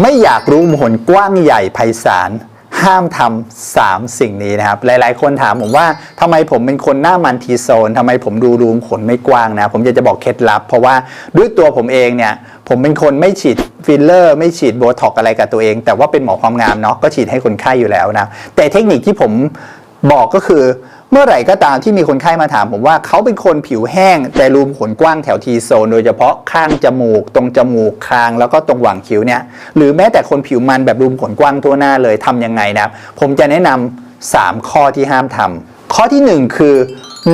ไม่อยากรู้ผลกว้างใหญ่ไพศาลห้ามทำสามสิ่งนี้นะครับ หลาย ๆ คนถามผมว่าทำไมผมเป็นคนหน้ามันทีโซนทำไมผมดูรูมขนไม่กว้างนะ ผมอยากจะบอกเคล็ดลับ เพราะว่าด้วยตัวผมเองเนี่ยผมเป็นคนไม่ฉีดฟิลเลอร์ ไม่ฉีดโบท็อกอะไรกับตัวเอง แต่ว่าเป็นหมอความงามเนาะก็ฉีดให้คนไข้อยู่แล้วนะ แต่เทคนิคที่ผม บอกก็คือเมื่อไหร่ก็ตามที่มีคนไข้มาถามผมว่าเขาเป็นคนผิวแห้ง แต่รูมขนกว้างแถวทีโซน โดยเฉพาะข้างจมูก ตรงจมูกคาง แล้วก็ตรงหว่างคิ้วเนี่ยหรือแม้แต่คนผิวมันแบบรูมขนกว้างทั่วหน้าเลยทำยังไงนะผมจะแนะนำ3ข้อที่ห้ามทำข้อทีหนึ่1 คือ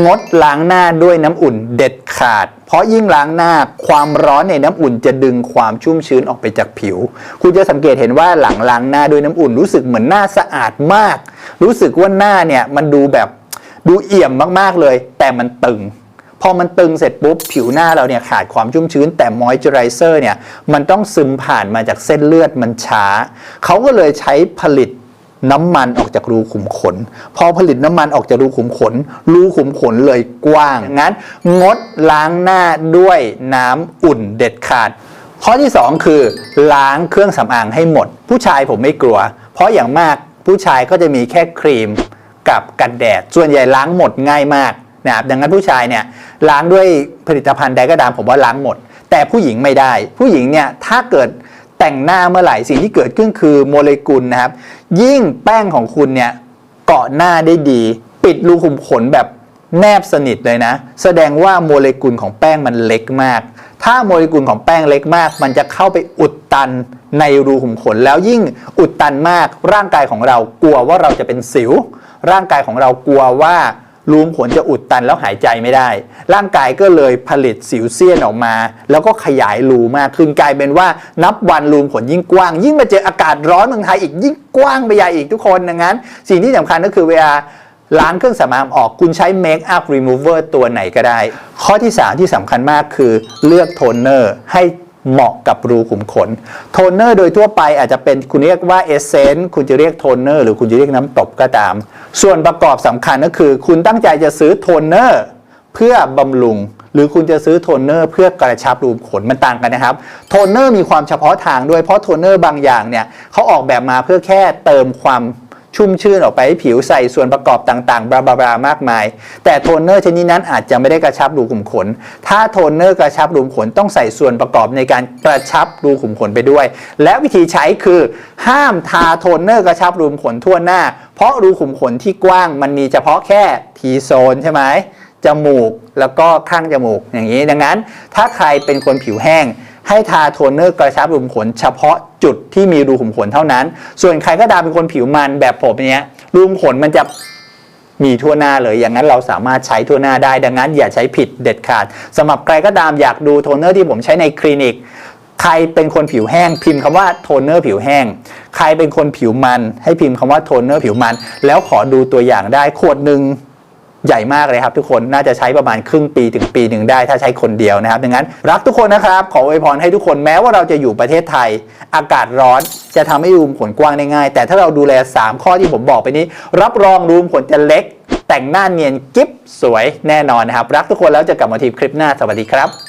งดล้างหน้าด้วยน้ำอุ่นเด็ดขาด เพราะยิ่งล้างหน้าความร้อนในน้ำอุ่นจะดึงความชุ่มชื้นออกไปจากผิว คุณจะสังเกตเห็นว่าหลังล้างหน้าด้วยน้ำอุ่นรู้สึกเหมือนหน้าสะอาดมาก รู้สึกว่าหน้าเนี่ยมันดูแบบดูเอี่ยมมากๆเลย แต่มันตึง พอมันตึงเสร็จปุ๊บผิวหน้าเราเนี่ยขาดความชุ่มชื้น แต่มอยเจอไรเซอร์เนี่ยมันต้องซึมผ่านมาจากเส้นเลือดมันช้า เขาก็เลยใช้ผลิต น้ำมันออกจากรูขุมขน พอผลิตน้ำมันออกจากรูขุมขน รูขุมขนเลยกว้าง งั้น งดล้างหน้าด้วยน้ำอุ่นเด็ดขาด ข้อที่ 2 คือ ล้างเครื่องสำอางให้หมด ผู้ชายผมไม่กลัว เพราะอย่างมากผู้ชายก็จะมีแค่ครีมกับกันแดด ส่วนใหญ่ล้างหมดง่ายมากนะครับดังนั้นผู้ชายเนี่ยล้างด้วยผลิตภัณฑ์ใดก็ตามผมว่าล้างหมด แต่ผู้หญิงไม่ได้ ผู้หญิงเนี่ยถ้าเกิด แต่งหน้าเมื่อไหร่สิ่งที่เกิดขึ้นคือโมเลกุลนะครับ ยิ่งแป้งของคุณเนี่ยเกาะหน้าได้ดี ปิดรูขุมขนแบบแนบสนิทเลยนะ แสดงว่าโมเลกุลของแป้งมันเล็กมาก ถ้าโมเลกุลของแป้งเล็กมาก มันจะเข้าไปอุดตันในรูขุมขน แล้วยิ่งอุดตันมาก ร่างกายของเรากลัวว่าเราจะเป็นสิว ร่างกายของเรากลัวว่า รูมขนจะอุดตันแล้วหายใจไม่ได้ ร่างกายก็เลยผลิตสิวเซียนออกมา แล้วก็ขยายรูมากขึ้นกลายเป็นว่านับวันรูมขนยิ่งกว้าง ยิ่งมาเจออากาศร้อนเมืองไทยอีกยิ่งกว้างไปใหญ่อีกทุกคนดังนั้น สิ่งที่สำคัญก็คือเวลาล้างเครื่องสำอางออกคุณใช้ Make up Remover ตัวไหนก็ได้ ข้อที่ 3 ที่สำคัญมากคือเลือกโทนเนอร์ให้ เหมาะกับรูขุมขน โทนเนอร์โดยทั่วไปอาจจะเป็นคุณเรียกว่าเอเซนต์คุณจะเรียกโทนเนอร์หรือคุณจะเรียกน้ำตบก็ตาม ส่วนประกอบสำคัญก็คือ คุณตั้งใจจะซื้อโทนเนอร์เพื่อบำรุง หรือคุณจะซื้อโทนเนอร์เพื่อกระชับรูขุมขนมันต่างกันนะครับ โทนเนอร์มีความเฉพาะทางด้วยเพราะโทนเนอร์บางอย่างเนี่ยเขาออกแบบมาเพื่อแค่เติมความ ชุ่มชื่นออกไปให้ผิวใส่ส่วนประกอบต่างๆ บลาบลามากมาย แต่โทนเนอร์ชนิดนั้นอาจจะไม่ได้กระชับรูขุมขน ถ้าโทนเนอร์กระชับรูขุมขนต้องใส่ส่วนประกอบในการกระชับรูขุมขนไปด้วย และวิธีใช้คือ ห้ามทาโทนเนอร์กระชับรูขุมขนทั่วหน้า เพราะรูขุมขนที่กว้างมันมีเฉพาะแค่ทีโซนใช่ไหมจมูกแล้วก็ข้างจมูกอย่างนี้ ดังนั้น ถ้าใครเป็นคนผิวแห้ง ให้ทาโทนเนอร์กระชับรูขุมขน เฉพาะจุดที่มีรูขุมขนเท่านั้น ส่วนใครก็ตามเป็นคนผิวมันแบบผมเนี้ยรูขุมขนมันจะมีทั่วหน้าเลย อย่างนั้นเราสามารถใช้ทั่วหน้าได้ ดังนั้นอย่าใช้ผิดเด็ดขาดสำหรับใครก็ตามอยากดูโทนเนอร์ที่ผมใช้ในคลินิก ใครเป็นคนผิวแห้ง พิมพ์คำว่าโทนเนอร์ผิวแห้ง ใครเป็นคนผิวมัน ให้พิมพ์คำว่าโทนเนอร์ผิวมัน แล้วขอดูตัวอย่างได้ขวดหนึ่ง ใหญ่มากเลยครับทุกคนน่าจะใช้ประมาณครึ่งปีถึงปีหนึ่งได้ถ้าใช้คนเดียวนะครับดังนั้น รักทุกคนนะครับ ขออวยพรให้ทุกคนแม้ว่าเราจะอยู่ประเทศไทย อากาศร้อนจะทำให้รูมขนกว้างได้ง่าย แต่ถ้าเราดูแล 3 ข้อที่ผมบอกไปนี้ รับรองรูมขนจะเล็ก แต่งหน้าเนียนกิ๊บสวยแน่นอนนะครับ รักทุกคนแล้วจะกลับมาทีคลิปหน้าสวัสดีครับ